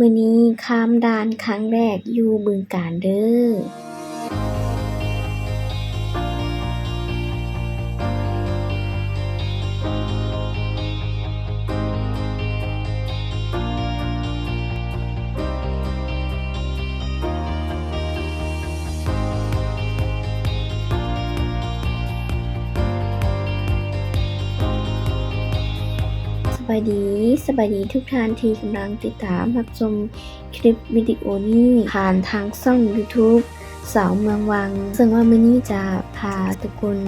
มื้อนี้ข้ามด่านครั้งแรกอยู่บึงกาฬเด้อายดีสบายดีทุกท่านที่กำลังติดตามรับชมคลิปวิดีโอนี้ผ่านทางช่อง YouTube สาวเมืองวัง ซึ่งว่ามื้อนี้จะพาทุกคน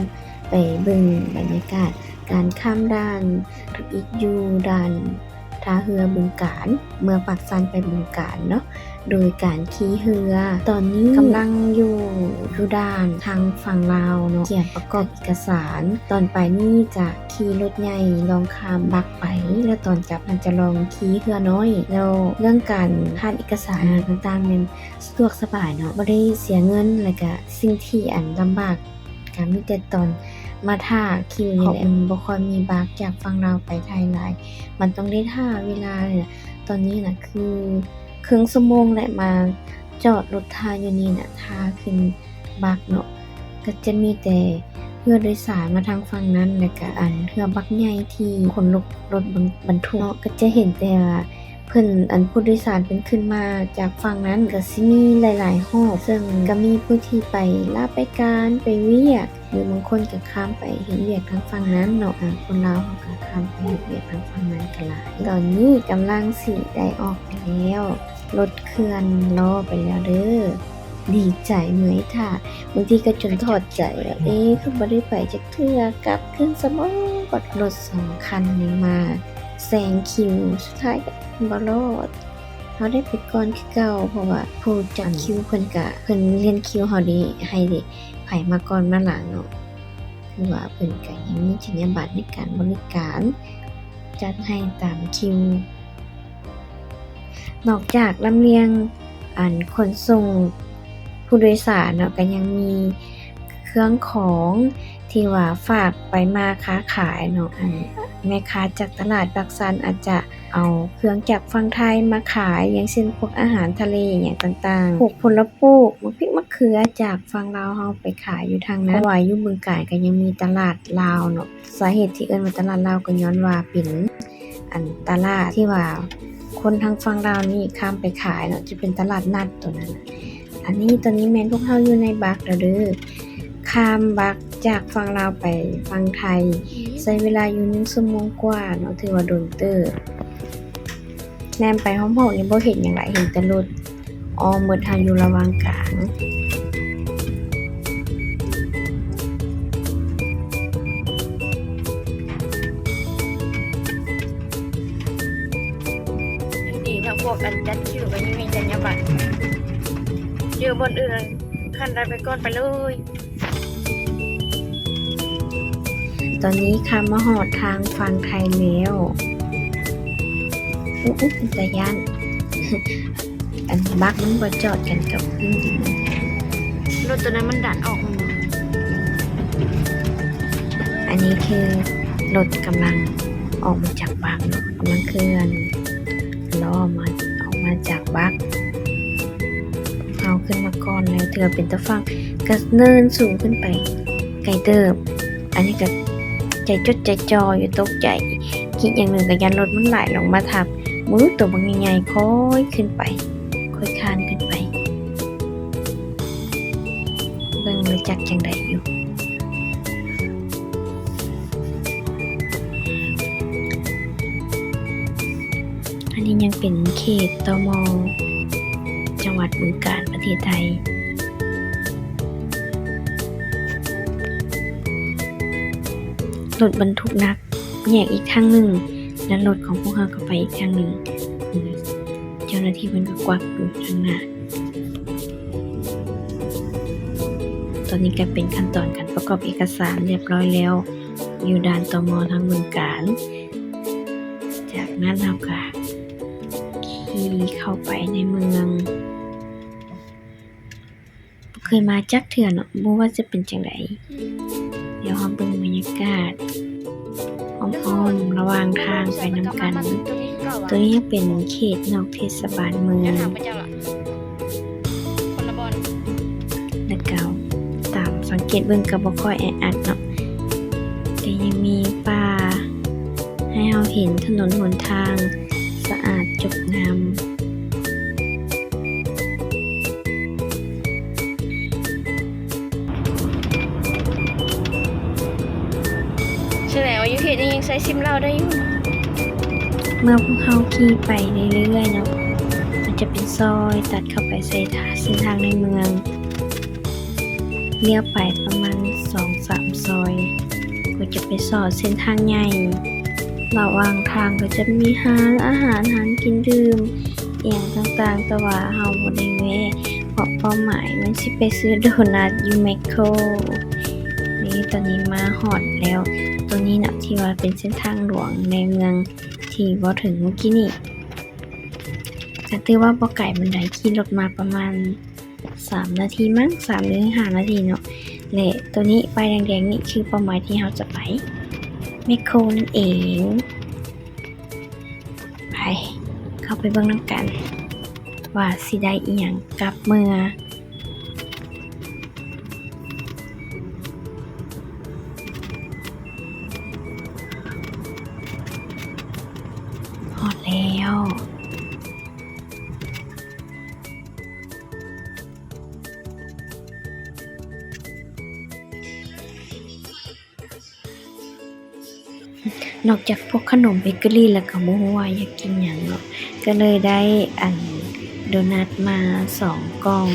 ไปเบิ่งบรรยากาศการข้ามด่านอีกยูด่าน ท่าเรือบึงกาฬเมืองปากซันไปบึงกาฬเนาะโดยการขี่เรือตอนนี้กำลังอยู่อยู่ด่านทางฝั่งลาวเนาะเกี่ยวประกอบเอกสาร ตอนไปนี่จะขี่รถใหญ่ลองข้ามบักไป แล้วตอนกลับมันจะลองขี่เรือน้อย แล้วเรื่องการผ่านเอกสารต่างๆมันสะดวกสบายเนาะบ่ได้เสียเงินแล้วก็สิ่งที่อันลำบากการมีแต่ตอน มาท่าคิวนี่แหละมันบ่ค่อยมีบักจากฝั่งลาวไปไทยหลาย มันต้องได้ท่าเวลาเนี่ยตอนนี้น่ะคือครึ่งชั่วโมงแหละมาจอดรถท่าอยู่นี่น่ะท่าขึ้นบักเนาะก็จะมีแต่เรือโดยสารมาทางฝั่งนั้นแล้วก็อันเรือบักใหญ่ที่ขนรถรถบรรทุกเนาะก็จะเห็นแต่ว่าเพิ่นอันผู้โดยสารเป็นขึ้นมาจากฝั่งนั้นก็สิมีหลายๆฮอบซึ่งก็มีผู้ที่ไปลาไปการไปเวียก หรือบางคนก็ข้ามไปเฮ็ดเวียกทางฝั่งนั้นเนาะคนลาวเขาก็ข้ามไปเฮ็ดเวียกทางฝั่งนั้นก็หลายตอนนี้กำลังสิได้ออกไปแล้วรถเคลื่อนล้อไปแล้วเด้อดีใจเหมือยท่าบางทีก็จนถอดใจว่าเอ๊ะคือบ่ได้ไปจักเทื่อกลับขึ้นสมองกดรถสองคันนี้มาแซงคิวสุดท้ายก็บรอด เขาได้ไปก่อนคือเก่าเพราะว่าผู้จัดคิวเพิ่นก็เพิ่นเรียนคิวเฮาดีให้ด้ไผมาก่อนมาหลังเนาะคือว่าเพิ่นก็ยังมีจรรยาบรรณในการบริการ จัดให้ตามคิว นอกจากลำเลียงอันขนส่งผู้โดยสารเนาะก็ยังมีเครื่องของที่ว่าฝากไปมาค้าขายเนาะอัน แม่ค้าจากตลาดปักซันอาจจะเอาเครื่องจากฝั่งไทยมาขาย อย่างเช่นพวกอาหารทะเลอย่างต่างๆ พวกผลปลูกมะพริกมะเขือจากฝั่งลาวเฮาไปขายอยู่ทางนั้นเพราะว่าอยู่เมืองกาญก็ยังมีตลาดลาวเนาะ สาเหตุที่เอิ้นว่าตลาดลาวก็ย้อนว่าเป็นอันตลาดที่ว่าคนทางฝั่งลาวนี่ข้ามไปขายเนาะจะเป็นตลาดนัดตัวนั้น อันนี้ตอนนี้แมนพวกเฮาอยู่ในบักแล้วเด้อ ข้ามบักจากฝั่งลาวไปฝั่งไทย ใช้เวลาอยู่1ชั่วโมงกว่าเนาะถือว่าโดนเติบแนมไปห้องๆนี่บ่เห็นหยังหลายเห็นแต่รถอ้อมหมดทางอยู่ระหว่างกลางดีทั้งพวกอันจัดคิวก็ยังมีจรรยาบรรณเจอบนอื่นขั้นใดไปก่อนไปเลย ตอนนี้ข้ามาหอดทางฝั่งไทยแล้วอุ๊อุ๊เป็นตาย่านอันบักมันบ่จอดกันกับพื้นดินรถตัวนั้นมันดันออกมาอันนี้คือรถกำลังออกมาจากบักเนาะกำลังเคลื่อนล้อมาออกมาจากบักเอาขึ้นมาก่อนแล้วเธอเป็นตะฟังก็เนินสูงขึ้นไป ไกลเติบ อันนี้ก็ ใจจดใจจออยู่ตกใจ คิดอย่างหนึ่งกับยันรถมันไหลลงมาทับมือตัวบางใหญ่ๆค่อยขึ้นไป ค่อยคานขึ้นไปเบิ่งรู้จักจังใดอยู่อันนี้ยังเป็นเขตตมจังหวัดบึงกาฬประเทศไทย รถบรรทุกนักแยกอีกทางหนึ่ง และรถของพวกเขาก็ไปอีกทางหนึ่ง เจ้าหน้าที่มันก็กวักอยู่ทางหน้า ตอนนี้ก็เป็นขั้นตอนการประกอบเอกสารเรียบร้อยแล้ว อยู่ด่านตมทางเมืองการ จากนั้นเราก็ขี่เข้าไปในเมืองเคยมาจักเถื่อเนาะบ่ว่าจะเป็นจังไดเดี๋ยวเราเบิ่งบรรยากาศ้อมๆระหว่างทางไปน้ำกัน ตัวนี้เป็นเขตนอกเทศบาลเมืองถามพระเจ้าล่ะคนละบอลและเก่าตามสังเกตเบื้องก็บ่ค่อยแออัดเนาะแต่ยังมีป่าให้เราเห็นถนนหนทาง สะอาดจบงาม ยังใช้ซิมเราได้อยู่ เมื่อพวกเขาขี่ไปเรื่อยๆเนาะมันจะเป็นซอยตัดเข้าไปใส่ทางเส้นทางในเมืองเลี้ยวไปประมาณสองสามซอยก็จะไปสอดเส้นทางใหญ่ระหว่างทางก็จะมีร้านอาหารห้ารกินดื่มเอียงต่างๆ แต่ว่าเฮาบ่ได้แวะเพราะเป้าหมายมันสิไปซื้อโดนัทยู่แมคโครนี่ตอนนี้มาฮอดแล้ว ตัวนี้นะที่ว่าเป็นเส้นทางหลวงในเมืองที่บ่ถึงเมื่อกี้นี่ก็ถือว่าบ่ไก่บันไดขี่รถมาประมาณ 3 นาทีมั้ง3หรือ5นาทีเนาะและตัวนี้ไปแดงๆนี่คือเป้าหมายที่เราจะไปแมโครนั่นเองไปเข้าไปเบิ่งน้ำกัน ว่าสิได้อีหยังกลับเมื่อ แล้ว นอกจากพวกขนมเบเกอรี่แล้วก็บ่ฮู้ว่าอยากกินหยังเนาะ ก็เลยได้อันโดนัทมาสองกล่อง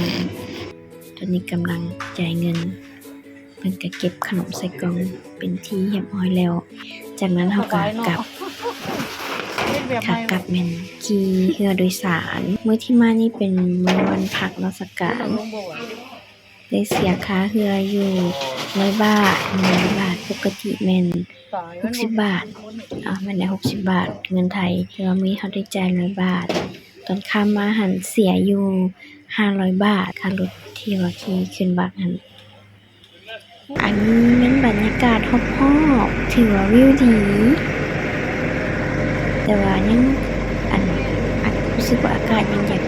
ตอนนี้กำลังจ่ายเงินเพิ่นก็เก็บขนมใส่กล่องเป็นที่เรียบร้อยแล้ว จากนั้นเฮาก็กลับ ขากลับแม่นขี่เรือโดยสารเมื่อที่มานี่เป็นมื้อวันพักราชการได้เสียค่าเรืออยู่ร้อยบาทหนึ่งร้อยบาทปกติแม่นหกสิบบาทอ่าแม่นได้หกสิบบาท เงินไทยแต่ว่ามีเขาได้จ่ายร้อยบาท ตอนข้ามมาหันเสียอยู่ห้าร้อยบาทค่ารถที่ว่าขี่ขึ้นบักหันอันนี้แม่นบรรยากาศฮอบๆถือว่าวิวดี แต่ว่ายังอันอันรู้สึกว่าอากาศยังอยาก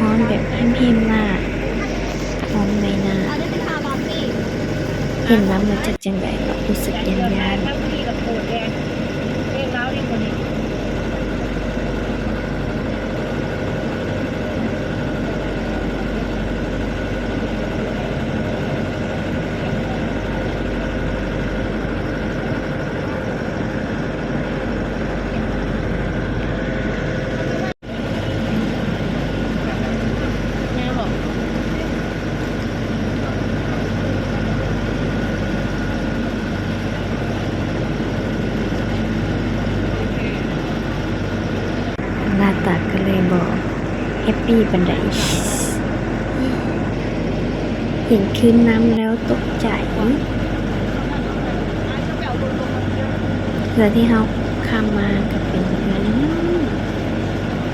ร้อนแบบแห้มๆมากร้อนไม่น่าเห็นน้ำมันจะจังไดก็รู้สึกยันยานหน้าตาก็เลยบอก แฮปปี้บันไดเห็นคลื่นน้ำแล้วตกใจเรือที่เราข้ามมาก็เป็นเรือนั้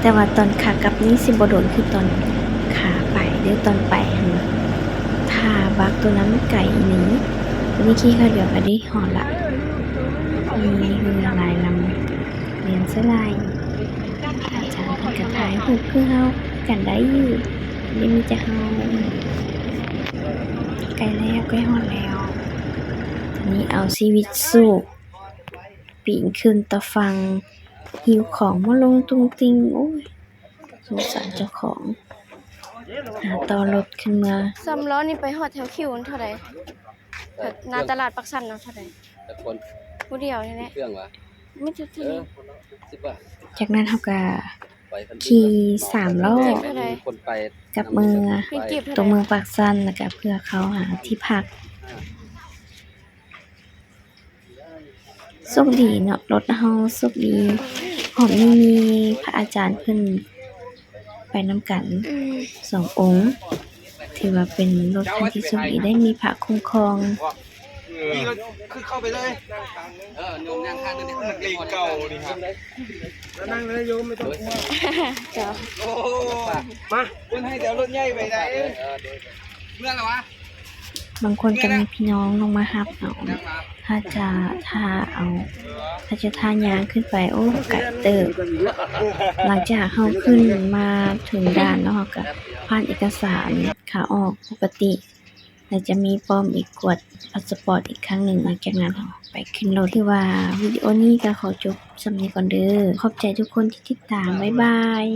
แต่ว่าตอนขากลับนี้สิบโดนคือตอนขาไปหรือตอนไปหันถ้าบักตัวนั้นไก่หนีวันนี้ขี้ข้าเดียวก็ได้หอละมีเรือหลายลำเรียนเสลายอาจารย์เพิ่นก็ถ่ายรูปคือเฮา กันได้อยู่นี่มีแต่เฮาใกล้แล้วใกล้ฮอดแล้วตอนนี้เอาชีวิตสู้ปีนขึ้นตะฟังหิวของมาลงตุงติงโอ้ยสงสารเจ้าของหาต่อรถขึ้นมาซ้ำล้อนี่ไปฮอดแถวคิวมันเท่าไหร่แบบหน้าตลาดปักสันเนาะเท่าไหร่แต่คนผู้เดียวนี่แหละเครื่องวะไม่ถึงเอที่อสิบบาทจากนั้นเฮาก็ไปคัน ขี่สามรอบแม่นคนไปกลับเมืองมีเก็บเท่าตัวไหเมืร่องปากซันแล้วก็เพื่อเขาหาที่พักโชคดีเนาะรถเฮาโชคดีหอมนี่มีพระอาจารย์เพิ่นไปนำกันอืมสององค์ถือว่าเป็นรถคันที่โชคดีได้มีพระคุ้มครอง นี่ก็คือเข้าไปเลยเออโยมย่างข้างนั่นเนี่ยมันเลขเก่านี่ครับแล้วนั่งเลยโยมไม่ต้องกลัวเจ้าโอ้มาคุณให้เดี๋ยวรถใหญ่ไปไหนเออเออเมื่อไหร่วะบางคนก็มีพี่น้องลงมารับเอาถ้าจะถ้าเอา ถ้าจะทานยางขึ้นไปโอ้ไก่เติบหลังจากเขาขึ้นมาถึงด่านแล้วเขาก็ผ่านเอกสารขาออกปกติ แล้วจะมีป้อมอีกกวดพาสปอร์ตอีกครั้งหนึ่งหลังจากนั้นเราไปขึ้นรถที่ว่าวิดีโอนี้ก็ขอจบสำนี้ก่อนเด้อขอบใจทุกคนที่ติดตาม บ๊ายบาย